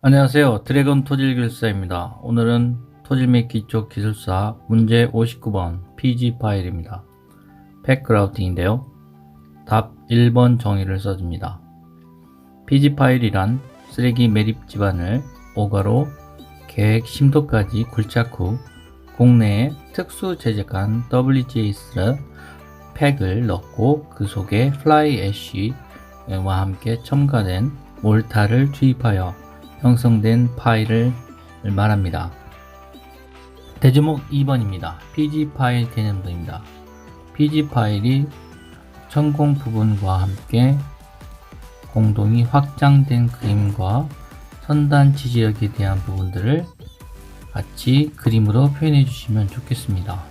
안녕하세요. 드래곤 토질 기술사입니다. 오늘은 토질맥 기초 기술사 문제 59번 PG 파일입니다. 백그라우팅인데요. 답 1번 정의를 써줍니다. PG 파일이란 쓰레기 매립 지반을 오가로 계획 심도까지 굴착 후 국내에 특수 제작한 WGS 팩을 넣고 그 속에 플라이 애쉬와 함께 첨가된 몰타를 주입하여 형성된 파일을 말합니다. 대주목 2번입니다. PG 파일 개념도입니다. PG 파일이 천공 부분과 함께 공동이 확장된 그림과 선단 지지력에 대한 부분들을 같이 그림으로 표현해 주시면 좋겠습니다.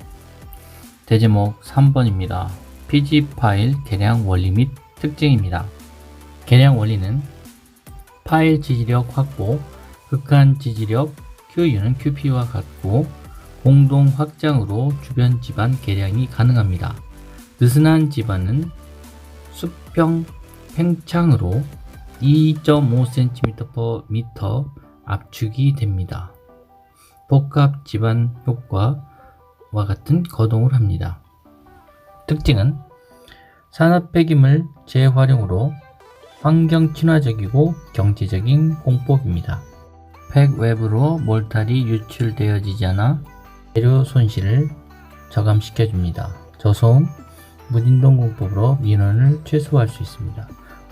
대제목 3번입니다. PG 파일 개량 원리 및 특징입니다. 개량 원리는 파일 지지력 확보, 극한 지지력 QU는 QP와 같고 공동 확장으로 주변 집안 개량이 가능합니다. 느슨한 집안은 수평 팽창으로 2.5cm/m 압축이 됩니다. 복합 집안 효과와 같은 거동을 합니다. 특징은 산업 폐기물 재활용으로 환경 친화적이고 경제적인 공법입니다. 팩 외부로 몰탈이 유출되어지지 않아 재료 손실을 저감시켜줍니다. 저소음, 무진동 공법으로 민원을 최소화할 수 있습니다.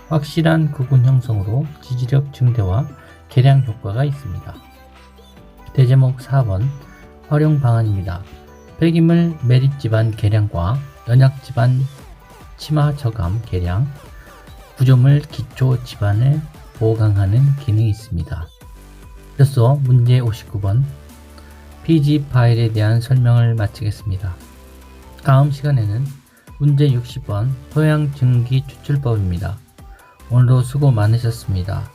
확실한 구분 형성으로 지지력 증대와 개량 효과가 있습니다. 대제목 4번 활용 방안입니다. 폐기물 매립 집안 개량과 연약 집안 치마 저감 개량, 구조물 기초 집안을 보강하는 기능이 있습니다. 이로써 문제 59번 PG 파일에 대한 설명을 마치겠습니다. 다음 시간에는 문제 60번 토양 증기 추출법입니다. 오늘도 수고 많으셨습니다.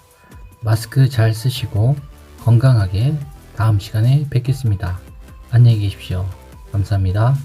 마스크 잘 쓰시고 건강하게 다음 시간에 뵙겠습니다. 안녕히 계십시오. 감사합니다.